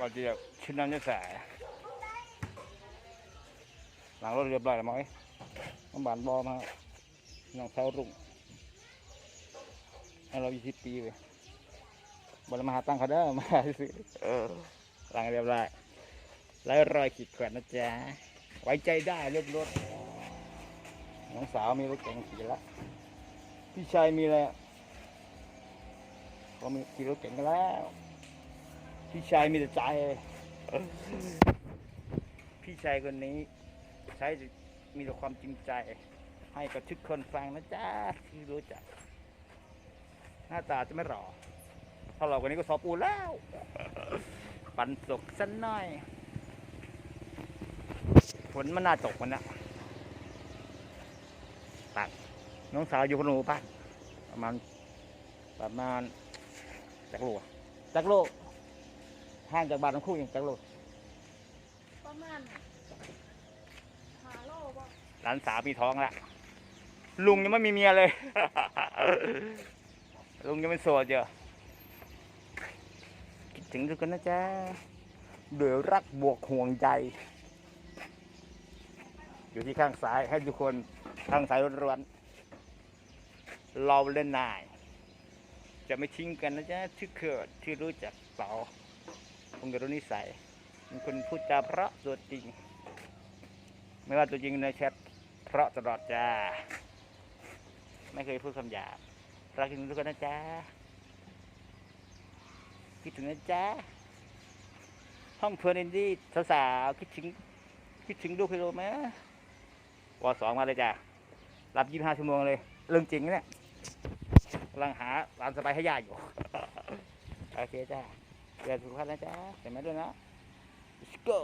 ว่าจะชิ้นน้ำจะใส่หลังรถเรียบร้อยแล้วมั้งน้ำบานบอมาน้องเท้ารุ่งให้เรา20ปีเลยบรมาหาตังค์เขาได้อมาซื้อเออหลังเรียบร้อยแล้วรอยขีดขวดนะจ๊ะ ไว้ใจได้เรียบรถ น้องสาวมีรถเก๋งขี่แล้วพี่ชายมีแล้วเขามีขี่รถเก๋งกันแล้ว พี่ชายมีแต่ใจ พี่ชายคนนี้ ใช้มีแต่ความจริงใจ ให้กับทุกคนฟังนะจ๊ะที่รู้จัก หน้าตาจะไม่หล่อถ้าหล่อกว่านี้ก็สอบปูแล้ว ปันสุกสักหน่อยฝนมันน่าตกมันนะปักน้องสาวอยู่คนหนูปักประมาณประมาณจักรโลจักรโล ห่างจากบ้านทั้งคู่อย่างจักรโลประมาณหาโลบ่หลานสาวมีท้องแล้วลุงยังไม่มีเมียเลย ลุงยังเป็นโสดอยู่คิดถึงทุกคนนะจ๊ะด้วยรักบวกห่วงใจ อยู่ที่ข้างซ้ายให้ทุกคนข้างซ้ายร้อนๆเราเล่นนาย จะไม่ทิ้งกันนะจ๊ะที่เกิดที่รู้จักเปล่า คงจะรู้นิสัยเป็นคนพูดจาเพราะตัวจริง ไม่ว่าตัวจริงในแชทเพราะตลอดจ้า ไม่เคยพูดคำหยาบรักทุกคนนะจ๊ะคิดถึงนะจ๊ะห้องเพลินอินดี้สาวๆคิดถึงคิดถึงลูกให้รู้ไหมวสองมาเลยจ้ะรับยี่ห้าชั่วโมงเลย เรื่องจริงเนี่ยกำลังหาร้านสบายให้ยาอยู่ โอเคจ้า เกิดสุขภาพนะจ๊ะเห็นไหมด้วยนะ let's go